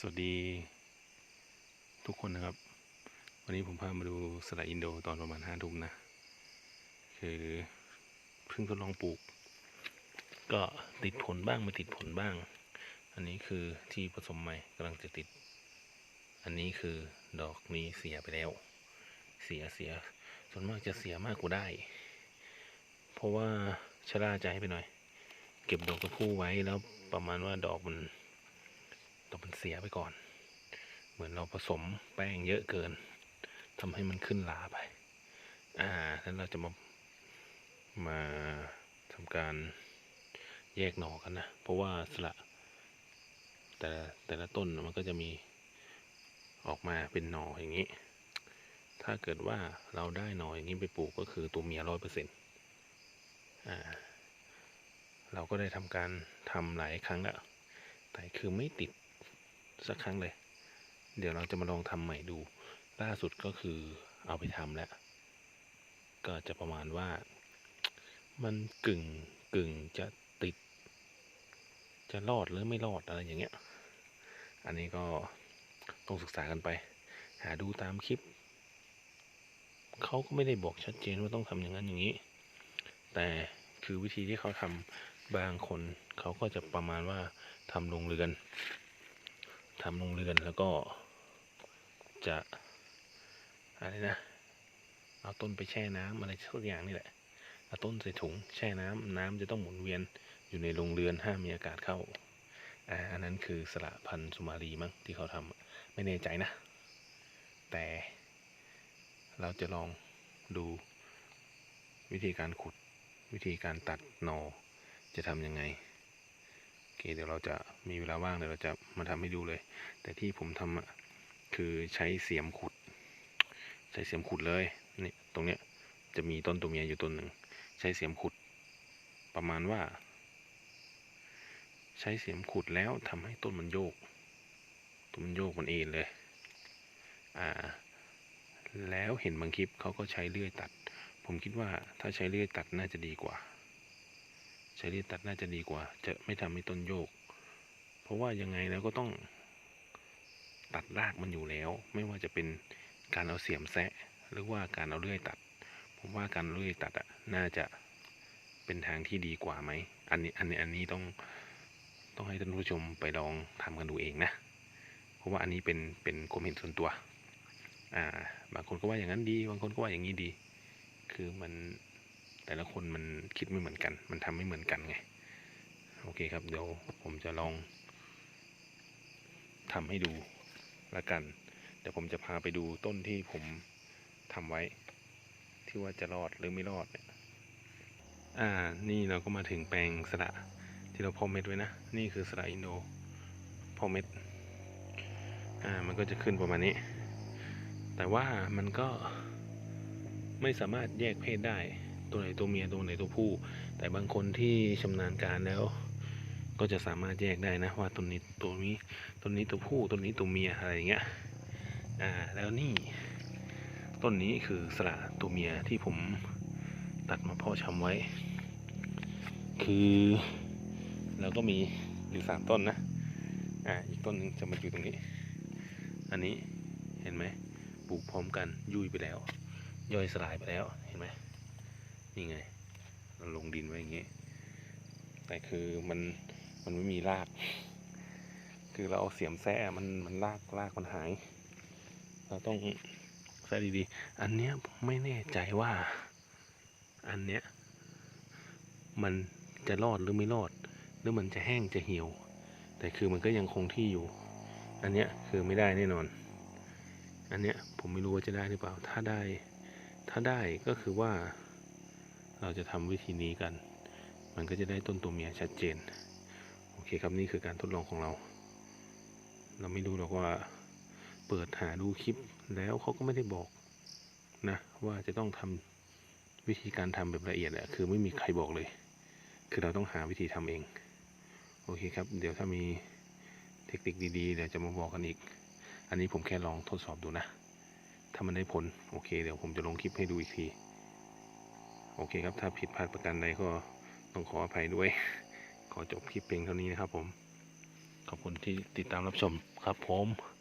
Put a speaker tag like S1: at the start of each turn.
S1: สวัสดีทุกคนนะครับ วันนี้ผมพามาดูสละอินโดตอนประมาณห้าทุ่มนะ คือเพิ่งทดลองปลูก ก็ติดผลบ้างไม่ติดผลบ้าง อันนี้คือที่ผสมใหม่กำลังจะติด อันนี้คือดอกนี้เสียไปแล้ว เสียเสียส่วนมากจะเสียมากกว่าได้ เพราะว่าชะล่าใจไปหน่อย เก็บดอกตัวผู้ไว้แล้วประมาณว่าดอกมัน ดอกมันเสียไปก่อน เหมือนเราผสมแป้งเยอะเกินทำให้มันขึ้นลาไป อ่าแล้วเราจะมา มาทำการแยกหน่อกันนะ เพราะว่าสละ แต่แต่ละต้นมันก็จะมีออกมาเป็นหน่ออย่างนี้ ถ้าเกิดว่าเราได้หน่ออย่างนี้ไปปลูกก็คือตัวเมียร้อยเปอร์เซ็นต์อ่า เราก็ได้ทำการทำหลายครั้งแล้ว แต่คือไม่ติด สักครั้งเลย เดี๋ยวเราจะมาลองทำใหม่ดู ล่าสุดก็คือเอาไปทำแล้ว ก็จะประมาณว่า มันกึ่งกึ่งจะติด จะรอดหรือไม่รอดอะไรอย่างเงี้ย อันนี้ก็ต้องศึกษากันไป หาดูตามคลิป เขาก็ไม่ได้บอกชัดเจนว่าต้องทำอย่างนั้นอย่างนี้ แต่คือวิธีที่เขาทำบางคนเขาก็จะประมาณว่าทำโรงเรือน ทำโรงเรือนแล้วก็จะอะไรนะ เอาต้นไปแช่น้ำอะไรสักอย่างนี่แหละ เอาต้นใส่ถุงแช่น้ำน้ำจะต้องหมุนเวียนอยู่ในโรงเรือนห้ามมีอากาศเข้าอ่าอันนั้นคือสละพันธุ์สุมาลีมั้งที่เขาทำไม่แน่ใจนะ แต่เราจะลองดูวิธีการขุดวิธีการตัดหนอจะทำยังไง อเคเดี๋ยวเราจะมีเวลาว่างเดี๋ยวเราจะมาทำให้ดูเลย แต่ที่ผมทำอะคือใช้เสียมขุด ใช้เสียมขุดเลยนี่ตรงเนี้ยจะมีต้นตัวเมียอยู่ต้นหนึ่งใช้เสียมขุด ประมาณว่า ใช้เสียมขุดแล้วทำให้ต้นมันโยกต้นมันโยกมันเอ็นเลยอ่าแล้วเห็นบางคลิปเขาก็ใช้เลื่อยตัด ผมคิดว่าถ้าใช้เลื่อยตัดน่าจะดีกว่า ใช้เลื่อยตัดน่าจะดีกว่า จะไม่ทำให้ต้นโยก เพราะว่ายังไงแล้วก็ต้องตัดรากมันอยู่แล้ว ไม่ว่าจะเป็นการเอาเสียมแซะ หรือว่าการเอาเลื่อยตัด ผมว่าการเลื่อยตัดอะน่าจะเป็นทางที่ดีกว่าไหม อันนี้อันนี้อันนี้ต้องต้องให้ท่านผู้ชมไปลองทำกันดูเองนะ เพราะว่าอันนี้เป็นเป็นความเห็นส่วนตัว อ่า บางคนก็ว่าอย่างนั้นดี บางคนก็ว่าอย่างนี้ดี คือมัน แต่ละคนมันคิดไม่เหมือนกัน มันทำไม่เหมือนกันไง โอเคครับ เดี๋ยวผมจะลองทำให้ดูละกัน เดี๋ยวผมจะพาไปดูต้นที่ผมทำไว้ ที่ว่าจะรอดหรือไม่รอดเนี่ยอ่า นี่เราก็มาถึงแปลงสระที่เราพาะเม็ดไว้นะ นี่คือสระอินโดพาะเม็ด อ่า มันก็จะขึ้นประมาณนี้ แต่ว่ามันก็ไม่สามารถแยกเพศได้ ตัวไหนตัวเมียตัวไหนตัวผู้ แต่บางคนที่ชำนาญการแล้ว ก็จะสามารถแยกได้นะว่าตัวนี้ตัวนี้ตัวนี้ตัวผู้ตัวนี้ตัวเมียอะไรอย่างเงี้ยอ่าแล้วนี่ต้นนี้คือสระตัวเมียที่ผมตัดมาเพาะชำไว้ คือเราก็มีอยู่สามต้นนะอ่าอีกต้นหนึ่งจะมาอยู่ตรงนี้ อันนี้เห็นไหมปลูกพร้อมกันยุ่ยไปแล้ว ย่อยสลายไปแล้วเห็นไหม นี่ไงเราลงดินไว้อย่างเงี้ยแต่คือมันมันไม่มีราก คือเราเอาเสียมแซ่มันมันรากรากมันหาย เราต้องแซ่ดีๆ อันเนี้ยผมไม่แน่ใจว่า อันเนี้ยมันจะรอดหรือไม่รอด หรือมันจะแห้งจะเหี่ยว แต่คือมันก็ยังคงที่อยู่ อันเนี้ยคือไม่ได้แน่นอน อันเนี้ยผมไม่รู้ว่าจะได้หรือเปล่า ถ้าได้ ถ้าได้ก็คือว่า เราจะทำวิธีนี้กัน มันก็จะได้ต้นตัวเมียชัดเจน โอเคครับนี่คือการทดลองของเรา เราไม่รู้หรอกว่าเปิดหาดูคลิปแล้วเขาก็ไม่ได้บอกนะว่าจะต้องทำวิธีการทำแบบละเอียดแหละคือไม่มีใครบอกเลย คือเราต้องหาวิธีทำเอง โอเคครับ เดี๋ยวถ้ามีเทคนิคดีๆเดี๋ยวจะมาบอกกันอีก อันนี้ผมแค่ลองทดสอบดูนะ ถ้ามันได้ผล โอเค เดี๋ยวผมจะลงคลิปให้ดูอีกที โอเคครับ ถ้าผิดพลาดประการใดก็ต้องขออภัยด้วย ขอจบคลิปเพียงเท่านี้นะครับผม ขอบขอบคุณที่ติดตามรับชมครับผม